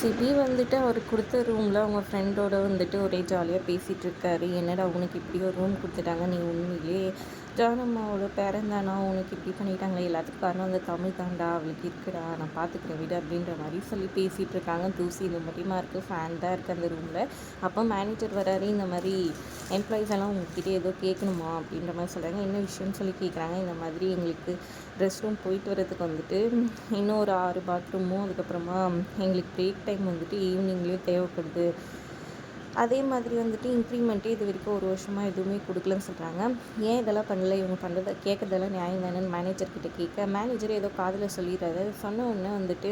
CP வந்துட்டு அவர் கொடுத்த ரூமில் அவங்க ஃப்ரெண்டோட வந்துட்டு ஒரே ஜாலியாக பேசிகிட்டு இருக்காரு என்னடா உனக்கு இப்படி ஒரு ரூம் கொடுத்துட்டாங்க? நீ உண்மையிலே ஜானம்மாவோட பேரன் தானா? உனக்கு இப்படி பண்ணிட்டாங்களே? எல்லாத்துக்கும் காரணம் அந்த தமிழ் தாண்டா. அவளுக்கு இருக்குடா. நான் பார்த்துக்கிறேன் விட அப்படின்ற மாதிரி சொல்லி பேசிகிட்டு இருக்காங்க தூசி இந்த மட்டுமா இருக்குது ஃபேன் தான் இருக்குது அந்த ரூமில் அப்போ மேனேஜர் வராரு. இந்த மாதிரி எம்ப்ளாயிஸ் எல்லாம் உங்ககிட்ட ஏதோ கேட்கணுமா அப்படின்ற மாதிரி சொல்கிறாங்க என்ன விஷயம்னு சொல்லி கேட்குறாங்க இந்த மாதிரி எங்களுக்கு ரெஸ்ட் ரூம் போயிட்டு வரதுக்கு வந்துட்டு இன்னும் ஒரு ஆறு பாத்ரூமும் அதுக்கப்புறமா எங்களுக்கு பிரேக் டைம் வந்துட்டு ஈவினிங்லேயும் தேவைப்படுது. அதே மாதிரி வந்துட்டு இன்க்ரிமெண்ட்டே இது வரைக்கும் ஒரு வருஷமாக எதுவுமே கொடுக்கலன்னு சொல்கிறாங்க ஏன் இதெல்லாம் பண்ணல? இவங்க பண்ணுறத கேட்குறதெல்லாம் நியாயம் தானேன்னு மேனேஜர்கிட்ட கேட்க மேனேஜர் ஏதோ காதில் சொல்லிடுறாரு. சொன்ன உடனே வந்துட்டு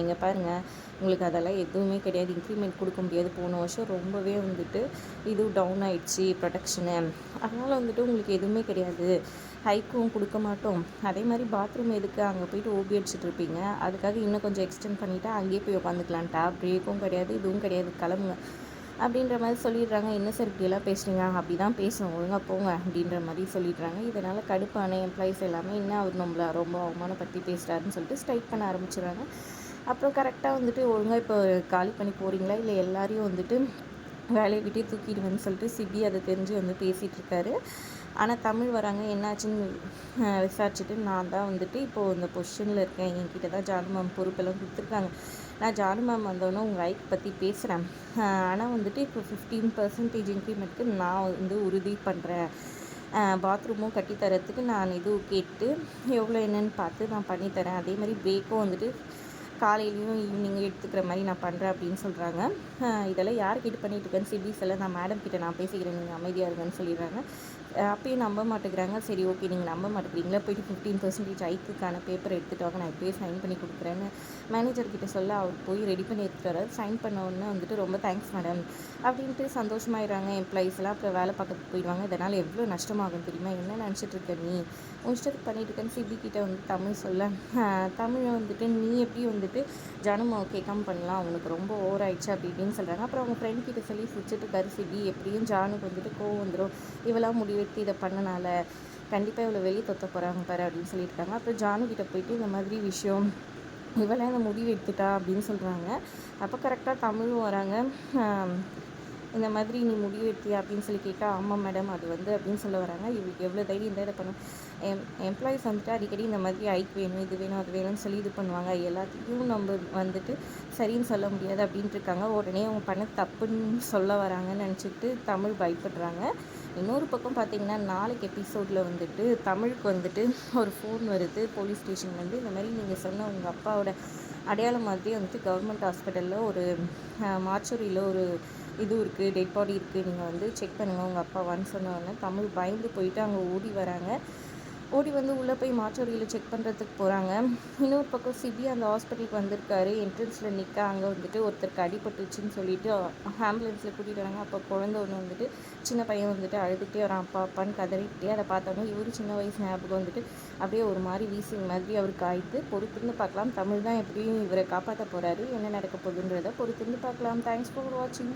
இங்கே பாருங்கள் உங்களுக்கு அதெல்லாம் எதுவுமே கிடையாது. இன்க்ரிமெண்ட் கொடுக்க முடியாது. போன வருஷம் ரொம்பவே வந்துட்டு இது டவுன் ஆயிடுச்சு ப்ரொடக்ஷனு அதனால் வந்துட்டு உங்களுக்கு எதுவுமே கிடையாது. ஹைக்கும் கொடுக்க மாட்டோம். அதே மாதிரி பாத்ரூம் எதுக்கு? அங்கே போயிட்டு ஓபி அடிச்சுட்டு இருப்பீங்க. அதுக்காக இன்னும் கொஞ்சம் எக்ஸ்டெண்ட் பண்ணிவிட்டு அங்கேயே போய் உட்காந்துக்கலான்ட்டா பிரேக்கும் கிடையாது இதுவும் கிடையாது. கிளம்புங்க. அப்படின்ற மாதிரி சொல்லிடுறாங்க. என்ன சார் இப்படியெல்லாம் பேசுகிறீங்க அப்படி தான் பேசணும். ஒழுங்காக போங்க அப்படின்ற மாதிரி சொல்லிடுறாங்க. இதனால் கடுப்பான எம்ப்ளாயிஸ் எல்லாமே என்ன அவர் நம்மளை ரொம்ப அவமானப்படுத்தி பேசுகிறாருன்னு சொல்லிட்டு ஸ்ட்ரைக் பண்ண ஆரம்பிச்சிடுறாங்க. அப்புறம் கரெக்டாக வந்துட்டு ஒழுங்காக இப்போ காலி பண்ணி போகிறீங்களா இல்லை எல்லாரையும் வந்துட்டு வேலையை விட்டே தூக்கிடுவேன்னு சொல்லிட்டு சிபி அதை தெரிஞ்சு வந்து பேசிகிட்டு இருக்காரு ஆனால் தமிழ் வராங்க என்னாச்சுன்னு விசாரிச்சுட்டு நான் தான் வந்துட்டு இப்போது இந்த பொசிஷனில் இருக்கேன். என்கிட்ட தான் ஜானு மேம் பொறுப்பெல்லாம் கொடுத்துருக்காங்க. நான் ஜானு மேம் வந்தோன்னே உங்கள் ஐக்கு பற்றி பேசுகிறேன் ஆனால் வந்துட்டு இப்போ ஃபிஃப்டீன் பர்சன்டேஜ் இன்க்ரிமெண்ட்க்கு நான் வந்து உறுதி பண்ணுறேன் பாத்ரூமும் கட்டித்தரத்துக்கு நான் இது கேட்டு எவ்வளோ என்னென்னு பார்த்து நான் பண்ணித்தரேன். அதே மாதிரி பிரேக்கும் வந்துட்டு காலையிலையும் ஈவினிங்கும் எடுத்துக்கிற மாதிரி நான் பண்ணுறேன் அப்படின்னு சொல்கிறாங்க இதெல்லாம் யார் கிட்ட பண்ணிட்டு இருக்கேன்னு சிபிஸ் எல்லாம் நான் மேடம் கிட்ட நான் பேசிக்கிறேன். நீங்கள் அமைதியாக இருங்கன்னு சொல்லிடுறாங்க. அப்பயும் நம்ப மாட்டேங்கிறாங்க. சரி ஓகே நீங்கள் நம்ப மாட்டேங்கிறீங்களா? போயிட்டு ஃபிஃப்டீன் பர்சன்டேஜ் ஐக்குக்கான பேப்பர் எடுத்துகிட்டு வாங்க. நான் இப்போயே சைன் பண்ணி கொடுக்குறேன்னு மேனேஜர் கிட்ட சொல்ல அவர் போய் ரெடி பண்ணி எடுத்துகிட்டு வர சைன் பண்ண உடனே வந்துட்டு ரொம்ப தேங்க்ஸ் மேடம் அப்படின்ட்டு சந்தோஷமாயிடுறாங்க. எம்ப்ளாயிஸ் எல்லாம் அப்புறம் வேலை பார்க்க போயிடுவாங்க. இதனால் எவ்வளோ நஷ்டமாகும் தெரியுமா? என்ன நினச்சிட்டு இருக்க நீ? உன் இஷ்டத்துக்கு பண்ணிட்டு இருக்கேன்னு சிபி கிட்ட வந்து தமிழ் சொல்ல. தமிழை வந்துட்டு நீ எப்படி வந்துட்டு ஜனமாக கேட்காம பண்ணலாம்? அவனுக்கு ரொம்ப ஓவர் ஆயிடுச்சு அப்படி இப்படின்னு சொல்கிறாங்க அப்புறம் அவங்க ஃப்ரெண்ட் கிட்ட சொல்லி சுச்சிட்டு இருக்காரு சிபி. எப்படியும் ஜானுக்கு வந்துட்டு கோவம் வந்துடும் இவெல்லாம் முடிவு எடுத்து இதை பண்ணனால கண்டிப்பாக இவ்வளோ வெளியே தொத்த போகிறாங்க பாரு அப்படின்னு சொல்லியிருக்காங்க. அப்புறம் ஜானுக்கிட்ட போயிட்டு இந்த மாதிரி விஷயம் இவளே அந்த முடிவு எடுத்துட்டா அப்படின்னு சொல்கிறாங்க அப்போ கரெக்டாக தமிழும் வராங்க. இந்த மாதிரி நீ முடிவு எடுத்தியா அப்படின்னு சொல்லி கேட்டால் ஆமாம் மேடம் அது வந்து அப்படின்னு சொல்ல வராங்க. இவளுக்கு எவ்வளோ தைரியம் இந்த இதை பண்ணும் எம் எம்ப்ளாயிஸ் வந்துட்டு அடிக்கடி இந்த மாதிரி ஐக் வேணும் இது வேணும் அது வேணும்னு சொல்லி இது பண்ணுவாங்க. எல்லாத்தையும் நம்ம வந்துட்டு சரின்னு சொல்ல முடியாது அப்படின்ட்டு இருக்காங்க. உடனே அவங்க பண்ண தப்புன்னு சொல்ல வராங்கன்னு நினச்சிட்டு தமிழ் பயப்படுறாங்க. இன்னொரு பக்கம் பார்த்தீங்கன்னா நாளைக்கு எபிசோடில் வந்துட்டு தமிழுக்கு வந்துட்டு ஒரு ஃபோன் வருது. போலீஸ் ஸ்டேஷன்லேருந்து இந்த மாதிரி நீங்கள் சொன்ன உங்கள் அப்பாவோட அடையாளம் மாதிரி வந்துட்டு கவர்மெண்ட் ஹாஸ்பிட்டலில் ஒரு மாச்சூரியில் ஒரு இதுவும் இருக்குது டெட் பாடி இருக்குது நீங்கள் வந்து செக் பண்ணுங்கள் உங்கள் அப்பாவான்னு சொன்னோடனே தமிழ் பயந்து போயிட்டு அங்கே ஓடி வராங்க. ஓடி வந்து உள்ளே போய் மாற்றோடியில் செக் பண்ணுறதுக்கு போகிறாங்க இன்னொரு பக்கம் சிபி அந்த ஹாஸ்பிட்டலுக்கு வந்திருக்காரு. என்ட்ரன்ஸில் நிற்க அங்கே வந்துட்டு ஒருத்தருக்கு அடிபட்டுச்சுன்னு சொல்லிட்டு ஆம்புலன்ஸில் கூட்டிகிட்டு வராங்க. அப்போ குழந்த ஒன்று வந்துட்டு சின்ன பையன் வந்துட்டு அழுதுகிட்டே வரான். அப்பா அப்பான்னு கதறிக்கிட்டே அதை பார்த்தோன்னே இவரு சின்ன வயசு ஞாபகம் வந்துட்டு அப்படியே ஒரு மாதிரி வீசிங் மாதிரி அவருக்கு ஆயிட்டு பொறுத்திருந்து பார்க்கலாம். தமிழ் தான் எப்படியும் இவரை காப்பாற்ற போகிறாரு என்ன நடக்க போகுதுன்றதை பொறுத்திருந்து பார்க்கலாம். தேங்க்ஸ் ஃபார் வாட்சிங்